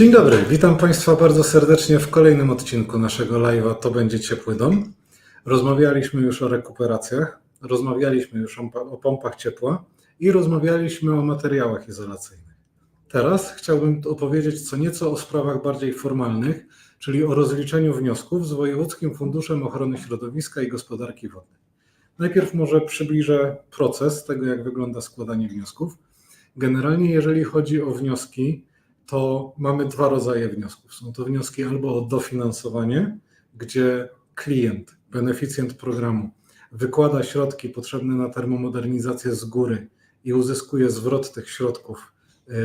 Dzień dobry, witam Państwa bardzo serdecznie w kolejnym odcinku naszego live'a To będzie ciepły dom. Rozmawialiśmy już o rekuperacjach, rozmawialiśmy już o, pompach ciepła i rozmawialiśmy o materiałach izolacyjnych. Teraz chciałbym opowiedzieć co nieco o sprawach bardziej formalnych, czyli o rozliczeniu wniosków z Wojewódzkim Funduszem Ochrony Środowiska i Gospodarki Wodnej. Najpierw może przybliżę proces tego, jak wygląda składanie wniosków. Generalnie, jeżeli chodzi o wnioski, to mamy dwa rodzaje wniosków. Są to wnioski albo o dofinansowanie, gdzie klient, beneficjent programu wykłada środki potrzebne na termomodernizację z góry i uzyskuje zwrot tych środków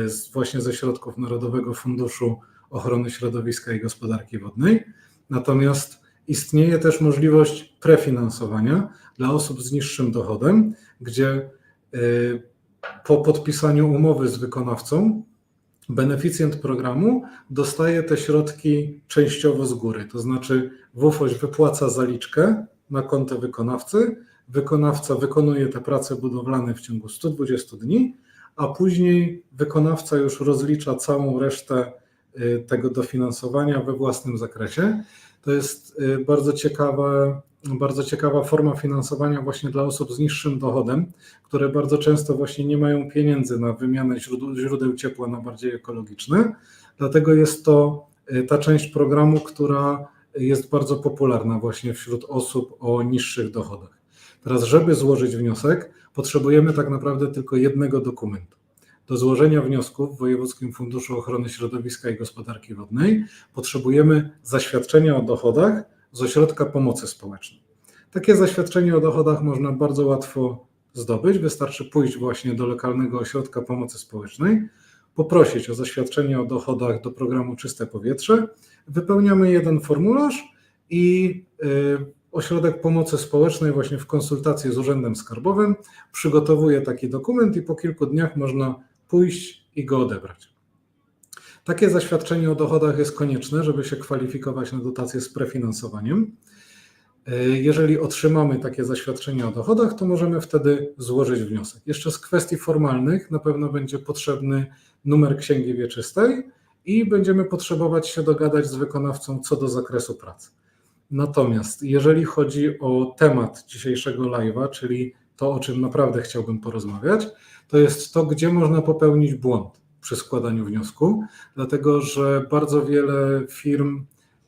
z- właśnie ze środków Narodowego Funduszu Ochrony Środowiska i Gospodarki Wodnej. Natomiast istnieje też możliwość prefinansowania dla osób z niższym dochodem, gdzie y, po podpisaniu umowy z wykonawcą beneficjent programu dostaje te środki częściowo z góry. To znaczy WFOŚ wypłaca zaliczkę na konto wykonawcy, wykonawca wykonuje te prace budowlane w ciągu 120 dni, a później wykonawca już rozlicza całą resztę y, tego dofinansowania we własnym zakresie. To jest y, bardzo ciekawe, bardzo ciekawa forma finansowania właśnie dla osób z niższym dochodem, które bardzo często właśnie nie mają pieniędzy na wymianę źródeł, ciepła na bardziej ekologiczne. Dlatego jest to y, ta część programu, która jest bardzo popularna właśnie wśród osób o niższych dochodach. Teraz, żeby złożyć wniosek, potrzebujemy tak naprawdę tylko jednego dokumentu. Do złożenia wniosku w Wojewódzkim Funduszu Ochrony Środowiska i Gospodarki Wodnej potrzebujemy zaświadczenia o dochodach z ośrodka pomocy społecznej. Takie zaświadczenie o dochodach można bardzo łatwo zdobyć. Wystarczy pójść właśnie do lokalnego ośrodka pomocy społecznej, poprosić o zaświadczenie o dochodach do programu Czyste Powietrze. Wypełniamy jeden formularz i y, ośrodek pomocy społecznej, właśnie w konsultacji z Urzędem Skarbowym, przygotowuje taki dokument i po kilku dniach można pójść i go odebrać. Takie zaświadczenie o dochodach jest konieczne, żeby się kwalifikować na dotację z prefinansowaniem. E, Jeżeli otrzymamy takie zaświadczenie o dochodach, to możemy wtedy złożyć wniosek. Jeszcze z kwestii formalnych na pewno będzie potrzebny numer księgi wieczystej i będziemy potrzebować się dogadać z wykonawcą co do zakresu pracy. Natomiast jeżeli chodzi o temat dzisiejszego live'a, czyli to, o czym naprawdę chciałbym porozmawiać, to jest to, gdzie można popełnić błąd przy składaniu wniosku, dlatego że bardzo wiele firm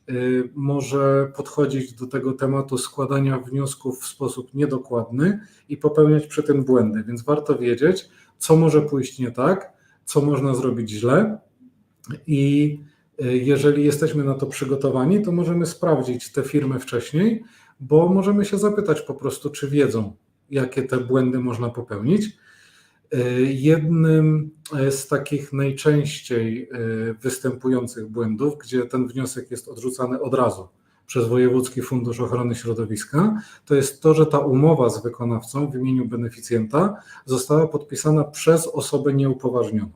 y, może podchodzić do tego tematu składania wniosków w sposób niedokładny i popełniać przy tym błędy, więc warto wiedzieć, co może pójść nie tak, co można zrobić źle i y, jeżeli jesteśmy na to przygotowani, to możemy sprawdzić te firmy wcześniej, bo możemy się zapytać po prostu, czy wiedzą, jakie te błędy można popełnić. Jednym z takich najczęściej y, występujących błędów, gdzie ten wniosek jest odrzucany od razu przez Wojewódzki Fundusz Ochrony Środowiska, to jest to, że ta umowa z wykonawcą w imieniu beneficjenta została podpisana przez osobę nieupoważnioną.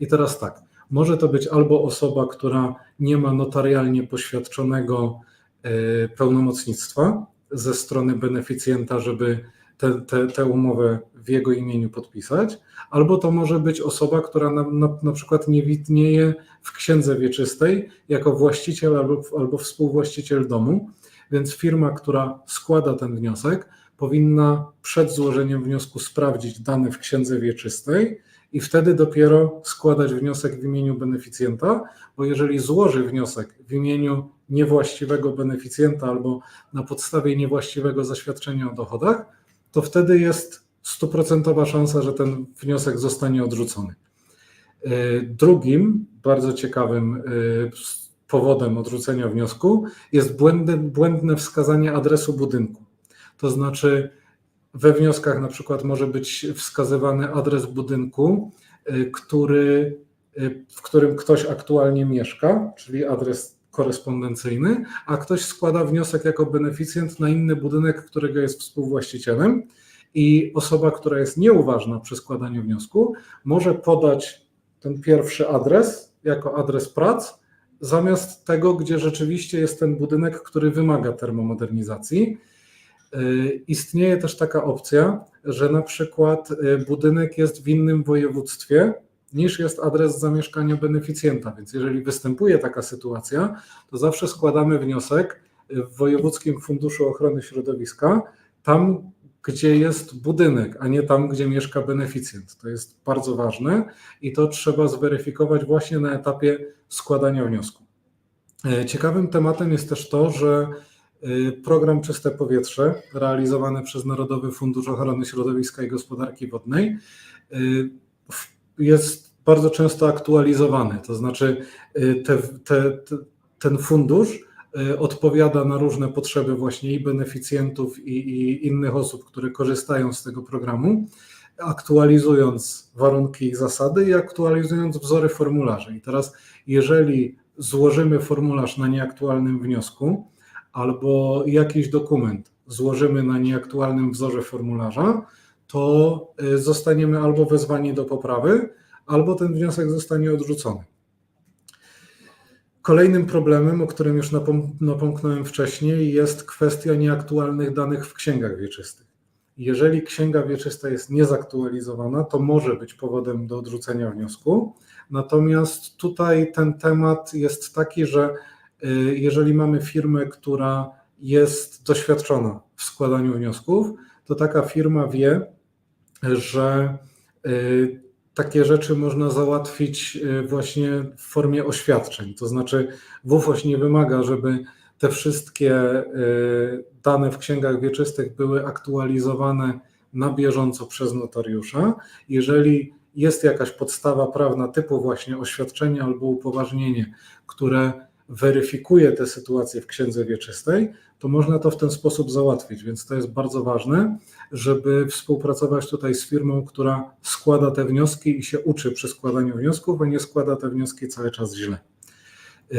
I teraz tak, może to być albo osoba, która nie ma notarialnie poświadczonego y, pełnomocnictwa ze strony beneficjenta, żeby tę te, tę umowę w jego imieniu podpisać, albo to może być osoba, która na, na, na przykład nie widnieje w księdze wieczystej jako właściciel albo, albo współwłaściciel domu, więc firma, która składa ten wniosek, powinna przed złożeniem wniosku sprawdzić dane w księdze wieczystej i wtedy dopiero składać wniosek w imieniu beneficjenta, bo jeżeli złoży wniosek w imieniu niewłaściwego beneficjenta albo na podstawie niewłaściwego zaświadczenia o dochodach, to wtedy jest stuprocentowa szansa, że ten wniosek zostanie odrzucony. Y, Drugim bardzo ciekawym y, powodem odrzucenia wniosku jest błędne, błędne wskazanie adresu budynku. To znaczy, we wnioskach na przykład może być wskazywany adres budynku, y, który, w którym ktoś aktualnie mieszka, czyli adres korespondencyjny, a ktoś składa wniosek jako beneficjent na inny budynek, którego jest współwłaścicielem. I osoba, która jest nieuważna przy składaniu wniosku, może podać ten pierwszy adres jako adres prac, zamiast tego, gdzie rzeczywiście jest ten budynek, który wymaga termomodernizacji. Y, Istnieje też taka opcja, że na przykład y, budynek jest w innym województwie niż jest adres zamieszkania beneficjenta. Więc jeżeli występuje taka sytuacja, to zawsze składamy wniosek w Wojewódzkim Funduszu Ochrony Środowiska, tam gdzie jest budynek, a nie tam, gdzie mieszka beneficjent. To jest bardzo ważne i to trzeba zweryfikować właśnie na etapie składania wniosku. E, Ciekawym tematem jest też to, że y, program Czyste Powietrze, realizowany przez Narodowy Fundusz Ochrony Środowiska i Gospodarki Wodnej, w- jest bardzo często aktualizowany. To znaczy, y, te, te, te, ten fundusz y, odpowiada na różne potrzeby właśnie i beneficjentów, i, i innych osób, które korzystają z tego programu, aktualizując warunki i zasady i aktualizując wzory formularzy. I teraz, jeżeli złożymy formularz na nieaktualnym wniosku albo jakiś dokument złożymy na nieaktualnym wzorze formularza, to y, zostaniemy albo wezwani do poprawy, albo ten wniosek zostanie odrzucony. Kolejnym problemem, o którym już napom- napomknąłem wcześniej, jest kwestia nieaktualnych danych w księgach wieczystych. Jeżeli księga wieczysta jest niezaktualizowana, to może być powodem do odrzucenia wniosku. Natomiast tutaj ten temat jest taki, że y, jeżeli mamy firmę, która jest doświadczona w składaniu wniosków, to taka firma wie, że y, takie rzeczy można załatwić y, właśnie w formie oświadczeń. To znaczy, WUFOŚ nie wymaga, żeby te wszystkie y, dane w księgach wieczystych były aktualizowane na bieżąco przez notariusza. Jeżeli jest jakaś podstawa prawna typu właśnie oświadczenie albo upoważnienie, które weryfikuje te sytuacje w księdze wieczystej, to można to w ten sposób załatwić. Więc to jest bardzo ważne, żeby współpracować tutaj z firmą, która składa te wnioski i się uczy przy składaniu wniosków, a nie składa te wnioski cały czas źle.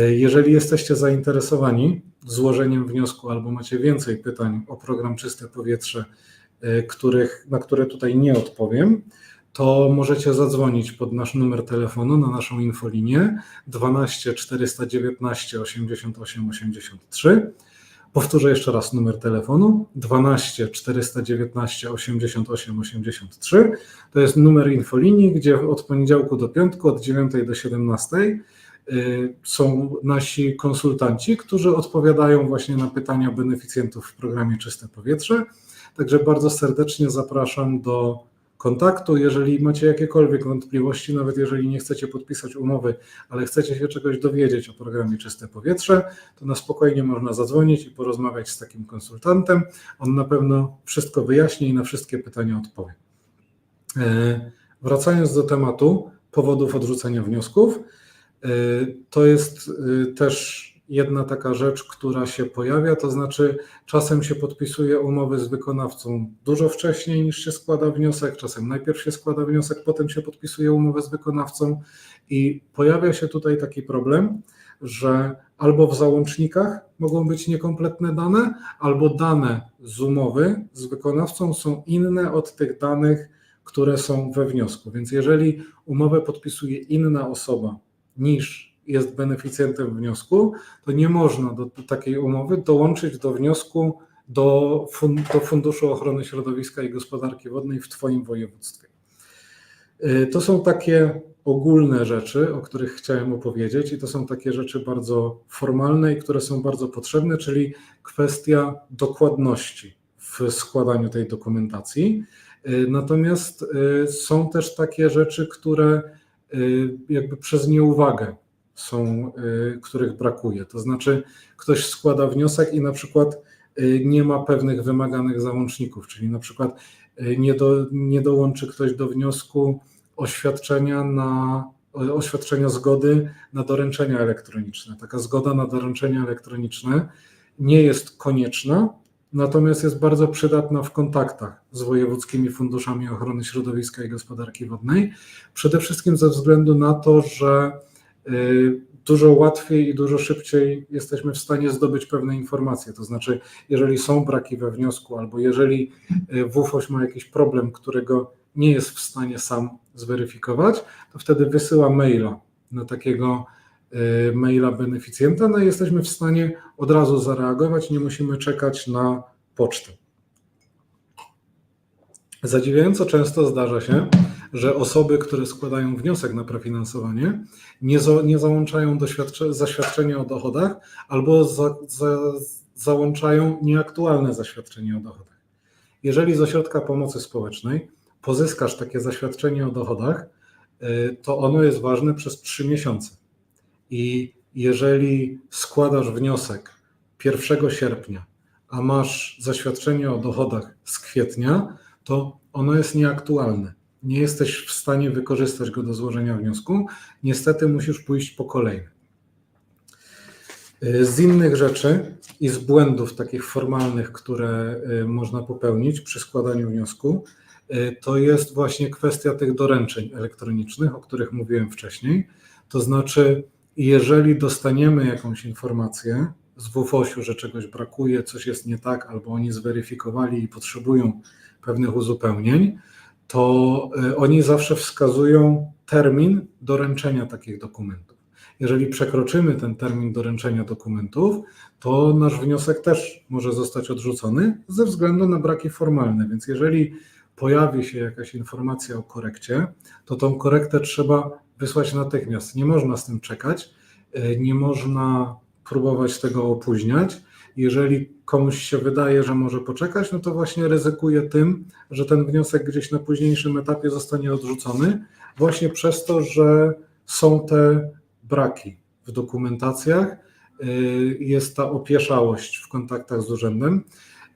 Jeżeli jesteście zainteresowani złożeniem wniosku albo macie więcej pytań o program Czyste Powietrze, y, których, na które tutaj nie odpowiem, to możecie zadzwonić pod nasz numer telefonu na naszą infolinię 12 419 88 83. Powtórzę jeszcze raz numer telefonu 12 419 88 83. To jest numer infolinii, gdzie od poniedziałku do piątku, od 9 do 17 y, są nasi konsultanci, którzy odpowiadają właśnie na pytania beneficjentów w programie Czyste Powietrze. Także bardzo serdecznie zapraszam do kontaktu. Jeżeli macie jakiekolwiek wątpliwości, nawet jeżeli nie chcecie podpisać umowy, ale chcecie się czegoś dowiedzieć o programie Czyste Powietrze, to na spokojnie można zadzwonić i porozmawiać z takim konsultantem. On na pewno wszystko wyjaśni i na wszystkie pytania odpowie. E, Wracając do tematu powodów odrzucenia wniosków, e, to jest e, też jedna taka rzecz, która się pojawia, to znaczy czasem się podpisuje umowy z wykonawcą dużo wcześniej niż się składa wniosek, czasem najpierw się składa wniosek, potem się podpisuje umowę z wykonawcą i pojawia się tutaj taki problem, że albo w załącznikach mogą być niekompletne dane, albo dane z umowy z wykonawcą są inne od tych danych, które są we wniosku. Więc jeżeli umowę podpisuje inna osoba niż jest beneficjentem wniosku, to nie można do, takiej umowy dołączyć do wniosku do, do Funduszu Ochrony Środowiska i Gospodarki Wodnej w Twoim województwie. Y, To są takie ogólne rzeczy, o których chciałem opowiedzieć, i to są takie rzeczy bardzo formalne i które są bardzo potrzebne, czyli kwestia dokładności w składaniu tej dokumentacji. Y, Natomiast y, są też takie rzeczy, które jakby przez nieuwagę są, y, których brakuje. To znaczy, ktoś składa wniosek i na przykład y, nie ma pewnych wymaganych załączników, czyli na przykład y, nie, do, nie dołączy ktoś do wniosku oświadczenia na oświadczenia zgody na doręczenia elektroniczne. Taka zgoda na doręczenia elektroniczne nie jest konieczna, natomiast jest bardzo przydatna w kontaktach z wojewódzkimi funduszami ochrony środowiska i gospodarki wodnej. Przede wszystkim ze względu na to, że dużo łatwiej i dużo szybciej jesteśmy w stanie zdobyć pewne informacje. To znaczy, jeżeli są braki we wniosku, albo jeżeli y, WUFOŚ ma jakiś problem, którego nie jest w stanie sam zweryfikować, to wtedy wysyła maila na takiego y, maila beneficjenta, no i jesteśmy w stanie od razu zareagować, nie musimy czekać na pocztę. Zadziwiająco często zdarza się, że osoby, które składają wniosek na prefinansowanie, nie, za, nie załączają zaświadczenia o dochodach albo za, za, załączają nieaktualne zaświadczenie o dochodach. Jeżeli z ośrodka pomocy społecznej pozyskasz takie zaświadczenie o dochodach, y, to ono jest ważne przez 3 miesiące. I jeżeli składasz wniosek 1 sierpnia, a masz zaświadczenie o dochodach z kwietnia, to ono jest nieaktualne. Nie jesteś w stanie wykorzystać go do złożenia wniosku. Niestety musisz pójść po kolejny. Z innych rzeczy i z błędów takich formalnych, które y, można popełnić przy składaniu wniosku, y, to jest właśnie kwestia tych doręczeń elektronicznych, o których mówiłem wcześniej. To znaczy, jeżeli dostaniemy jakąś informację z WFOŚ-u, że czegoś brakuje, coś jest nie tak, albo oni zweryfikowali i potrzebują pewnych uzupełnień, to y, oni zawsze wskazują termin doręczenia takich dokumentów. Jeżeli przekroczymy ten termin doręczenia dokumentów, to nasz wniosek też może zostać odrzucony ze względu na braki formalne. Więc jeżeli pojawi się jakaś informacja o korekcie, to tą korektę trzeba wysłać natychmiast. Nie można z tym czekać, y, nie można próbować tego opóźniać. Jeżeli komuś się wydaje, że może poczekać, no to właśnie ryzykuje tym, że ten wniosek gdzieś na późniejszym etapie zostanie odrzucony, właśnie przez to, że są te braki w dokumentacjach, y, jest ta opieszałość w kontaktach z urzędem.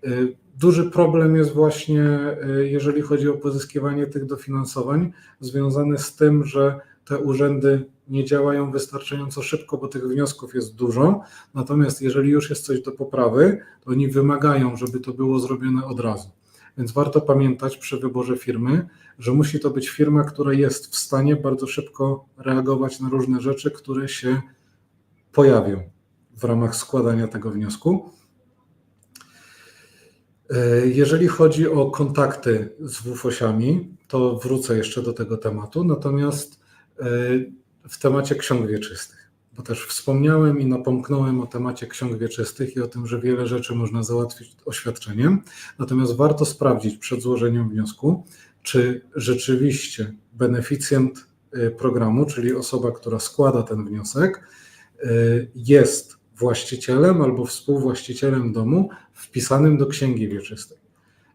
Y, duży problem jest właśnie, y, jeżeli chodzi o pozyskiwanie tych dofinansowań, związany z tym, że te urzędy nie działają wystarczająco szybko, bo tych wniosków jest dużo. Natomiast jeżeli już jest coś do poprawy, to oni wymagają, żeby to było zrobione od razu. Więc warto pamiętać przy wyborze firmy, że musi to być firma, która jest w stanie bardzo szybko reagować na różne rzeczy, które się pojawią w ramach składania tego wniosku. Jeżeli chodzi o kontakty z WFOŚami, to wrócę jeszcze do tego tematu. Natomiast w temacie ksiąg wieczystych, bo też wspomniałem i napomknąłem o temacie ksiąg wieczystych i o tym, że wiele rzeczy można załatwić oświadczeniem, natomiast warto sprawdzić przed złożeniem wniosku, czy rzeczywiście beneficjent y, programu, czyli osoba, która składa ten wniosek, y, jest właścicielem albo współwłaścicielem domu wpisanym do księgi wieczystej.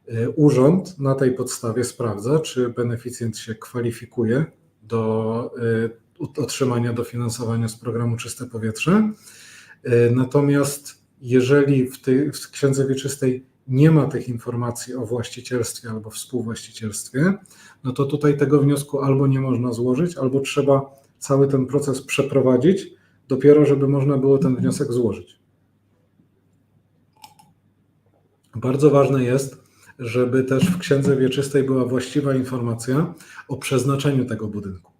Y, urząd na tej podstawie sprawdza, czy beneficjent się kwalifikuje do otrzymania dofinansowania z programu Czyste Powietrze. E, natomiast jeżeli w, tej, w księdze wieczystej nie ma tych informacji o właścicielstwie albo współwłaścicielstwie, no to tutaj tego wniosku albo nie można złożyć, albo trzeba cały ten proces przeprowadzić, dopiero żeby można było ten wniosek złożyć. Bardzo ważne jest, żeby też w księdze wieczystej była właściwa informacja o przeznaczeniu tego budynku.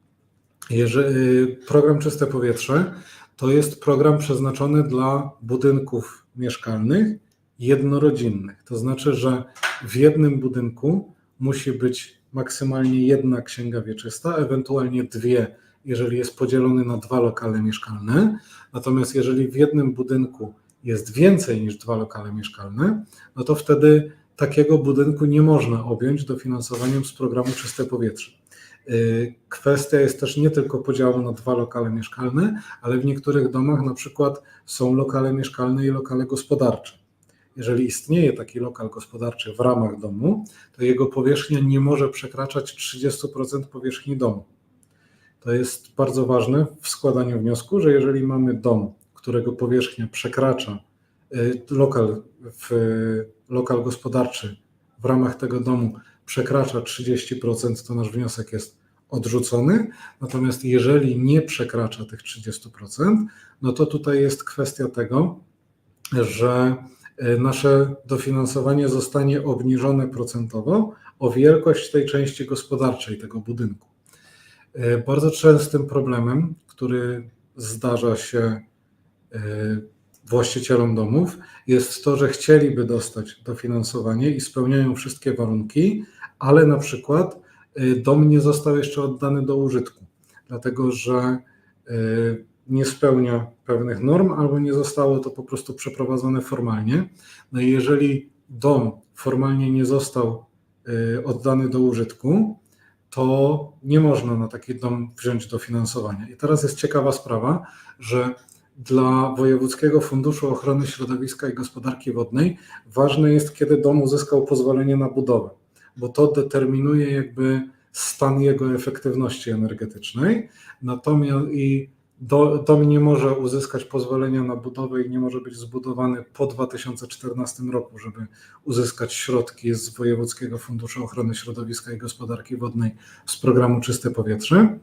Jeżeli, y, program Czyste Powietrze to jest program przeznaczony dla budynków mieszkalnych jednorodzinnych. To znaczy, że w jednym budynku musi być maksymalnie jedna księga wieczysta, ewentualnie dwie, jeżeli jest podzielony na dwa lokale mieszkalne. Natomiast jeżeli w jednym budynku jest więcej niż dwa lokale mieszkalne, no to wtedy takiego budynku nie można objąć dofinansowaniem z programu Czyste Powietrze. Y, kwestia jest też nie tylko podziału na dwa lokale mieszkalne, ale w niektórych domach na przykład są lokale mieszkalne i lokale gospodarcze. Jeżeli istnieje taki lokal gospodarczy w ramach domu, to jego powierzchnia nie może przekraczać 30% powierzchni domu. To jest bardzo ważne w składaniu wniosku, że jeżeli mamy dom, którego powierzchnia przekracza lokal, w, lokal gospodarczy w ramach tego domu przekracza 30%, to nasz wniosek jest odrzucony. Natomiast jeżeli nie przekracza tych 30%, no to tutaj jest kwestia tego, że e, nasze dofinansowanie zostanie obniżone procentowo o wielkość tej części gospodarczej tego budynku. Bardzo częstym problemem, który zdarza się właścicielom domów, jest to, że chcieliby dostać dofinansowanie i spełniają wszystkie warunki, ale na przykład y, dom nie został jeszcze oddany do użytku, dlatego że y, nie spełnia pewnych norm albo nie zostało to po prostu przeprowadzone formalnie. No i jeżeli dom formalnie nie został y, oddany do użytku, to nie można na taki dom wziąć dofinansowania. I teraz jest ciekawa sprawa, że dla Wojewódzkiego Funduszu Ochrony Środowiska i Gospodarki Wodnej ważne jest, kiedy dom uzyskał pozwolenie na budowę, bo to determinuje jakby stan jego efektywności energetycznej. Natomiast i do, dom nie może uzyskać pozwolenia na budowę i nie może być zbudowany po 2014 roku, żeby uzyskać środki z Wojewódzkiego Funduszu Ochrony Środowiska i Gospodarki Wodnej z programu Czyste Powietrze.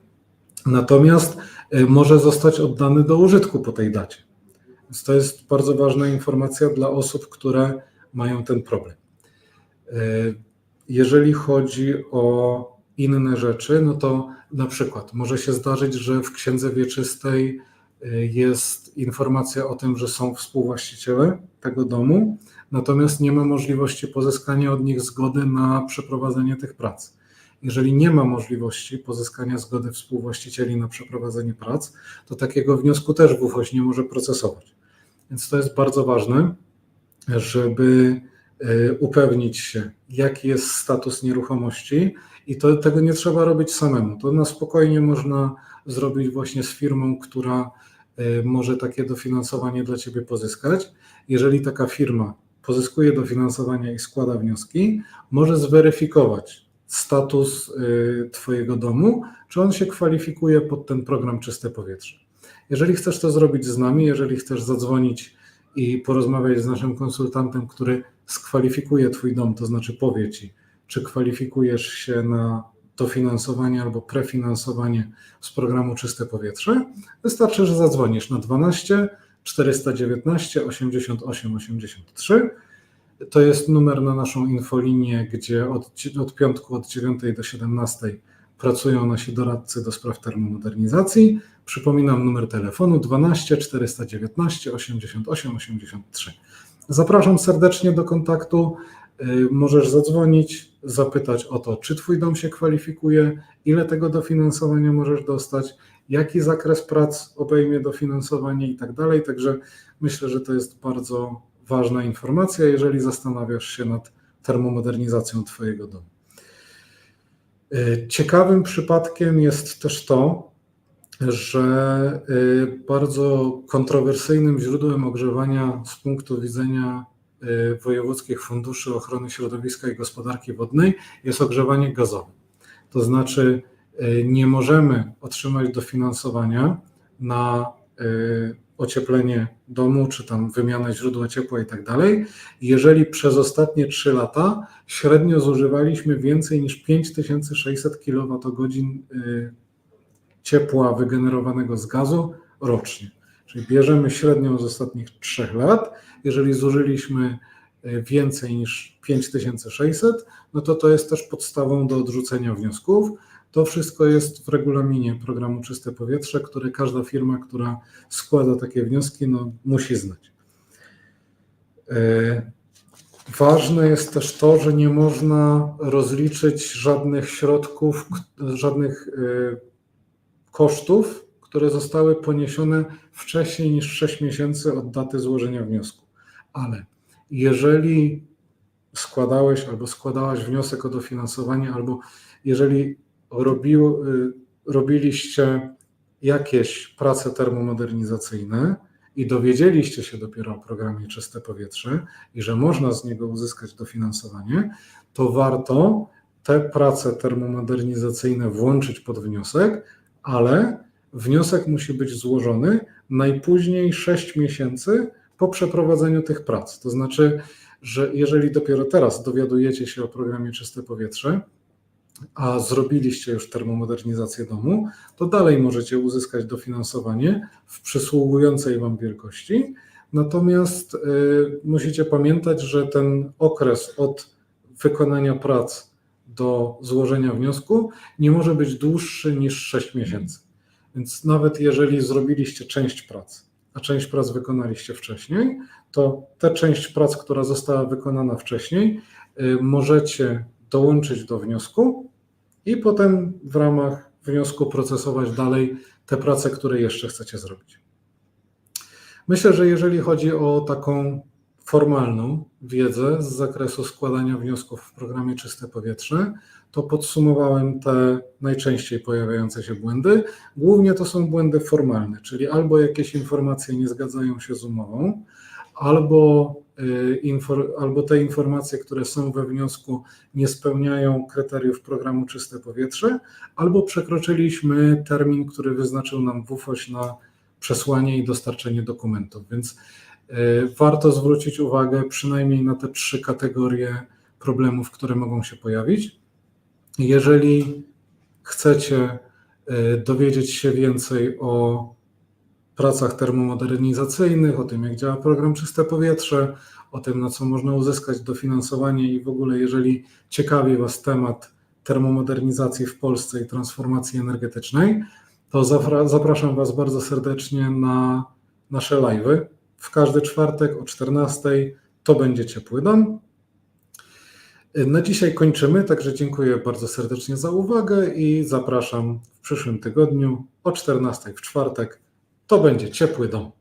Natomiast y, może zostać oddany do użytku po tej dacie. Więc to jest bardzo ważna informacja dla osób, które mają ten problem. Y, Jeżeli chodzi o inne rzeczy, no to na przykład może się zdarzyć, że w księdze wieczystej y, jest informacja o tym, że są współwłaściciele tego domu, natomiast nie ma możliwości pozyskania od nich zgody na przeprowadzenie tych prac. Jeżeli nie ma możliwości pozyskania zgody współwłaścicieli na przeprowadzenie prac, to takiego wniosku też WFOŚ nie może procesować. Więc to jest bardzo ważne, żeby y, upewnić się, jaki jest status nieruchomości i to, tego nie trzeba robić samemu. To na spokojnie można zrobić właśnie z firmą, która y, może takie dofinansowanie dla Ciebie pozyskać. Jeżeli taka firma pozyskuje dofinansowanie i składa wnioski, może zweryfikować status y, Twojego domu, czy on się kwalifikuje pod ten program Czyste Powietrze. Jeżeli chcesz to zrobić z nami, jeżeli chcesz zadzwonić i porozmawiać z naszym konsultantem, który skwalifikuje Twój dom, to znaczy powie Ci, czy kwalifikujesz się na dofinansowanie albo prefinansowanie z programu Czyste Powietrze, wystarczy, że zadzwonisz na 12 419 88 83. To jest numer na naszą infolinię, gdzie od, od piątku od 9 do 17 pracują nasi doradcy do spraw termomodernizacji. Przypominam numer telefonu 12 419 88 83. Zapraszam serdecznie do kontaktu. Y, Możesz zadzwonić, zapytać o to, czy Twój dom się kwalifikuje, ile tego dofinansowania możesz dostać, jaki zakres prac obejmie dofinansowanie i tak dalej. Także myślę, że to jest bardzo ważna informacja, jeżeli zastanawiasz się nad termomodernizacją Twojego domu. Y, Ciekawym przypadkiem jest też to, że y, bardzo kontrowersyjnym źródłem ogrzewania z punktu widzenia y, wojewódzkich funduszy ochrony środowiska i gospodarki wodnej jest ogrzewanie gazowe. To znaczy, nie możemy otrzymać dofinansowania na ocieplenie domu, czy tam wymianę źródła ciepła i tak dalej, jeżeli przez ostatnie 3 lata średnio zużywaliśmy więcej niż 5600 kWh ciepła wygenerowanego z gazu rocznie. Czyli bierzemy średnią z ostatnich 3 lat. Jeżeli zużyliśmy y, więcej niż 5600, no to to jest też podstawą do odrzucenia wniosków. To wszystko jest w regulaminie programu Czyste Powietrze, który każda firma, która składa takie wnioski, no, musi znać. Y, Ważne jest też to, że nie można rozliczyć żadnych środków, żadnych y, kosztów, które zostały poniesione wcześniej niż 6 miesięcy od daty złożenia wniosku. Ale jeżeli składałeś albo składałaś wniosek o dofinansowanie, albo jeżeli robił, y, robiliście jakieś prace termomodernizacyjne i dowiedzieliście się dopiero o programie Czyste Powietrze i że można z niego uzyskać dofinansowanie, to warto te prace termomodernizacyjne włączyć pod wniosek, ale wniosek musi być złożony najpóźniej 6 miesięcy po przeprowadzeniu tych prac. To znaczy, że jeżeli dopiero teraz dowiadujecie się o programie Czyste Powietrze, a zrobiliście już termomodernizację domu, to dalej możecie uzyskać dofinansowanie w przysługującej Wam wielkości. Natomiast y, musicie pamiętać, że ten okres od wykonania prac do złożenia wniosku nie może być dłuższy niż 6 miesięcy. Więc nawet jeżeli zrobiliście część prac, a część prac wykonaliście wcześniej, to tę część prac, która została wykonana wcześniej, y, możecie dołączyć do wniosku i potem w ramach wniosku procesować dalej te prace, które jeszcze chcecie zrobić. Myślę, że jeżeli chodzi o taką formalną wiedzę z zakresu składania wniosków w programie Czyste Powietrze, to podsumowałem te najczęściej pojawiające się błędy. Głównie to są błędy formalne, czyli albo jakieś informacje nie zgadzają się z umową, albo, albo te informacje, które są we wniosku, nie spełniają kryteriów programu Czyste Powietrze, albo przekroczyliśmy termin, który wyznaczył nam WFOŚ na przesłanie i dostarczenie dokumentów. Więc y, warto zwrócić uwagę przynajmniej na te trzy kategorie problemów, które mogą się pojawić. Jeżeli chcecie y, dowiedzieć się więcej o pracach termomodernizacyjnych, o tym, jak działa program Czyste Powietrze, o tym, na co można uzyskać dofinansowanie i w ogóle, jeżeli ciekawi Was temat termomodernizacji w Polsce i transformacji energetycznej, to zapra- zapraszam Was bardzo serdecznie na nasze live'y. W każdy czwartek o 14 to będzie Ciepły Dom. Na dzisiaj kończymy, także dziękuję bardzo serdecznie za uwagę i zapraszam w przyszłym tygodniu o 14 w czwartek. To będzie Ciepły Dom.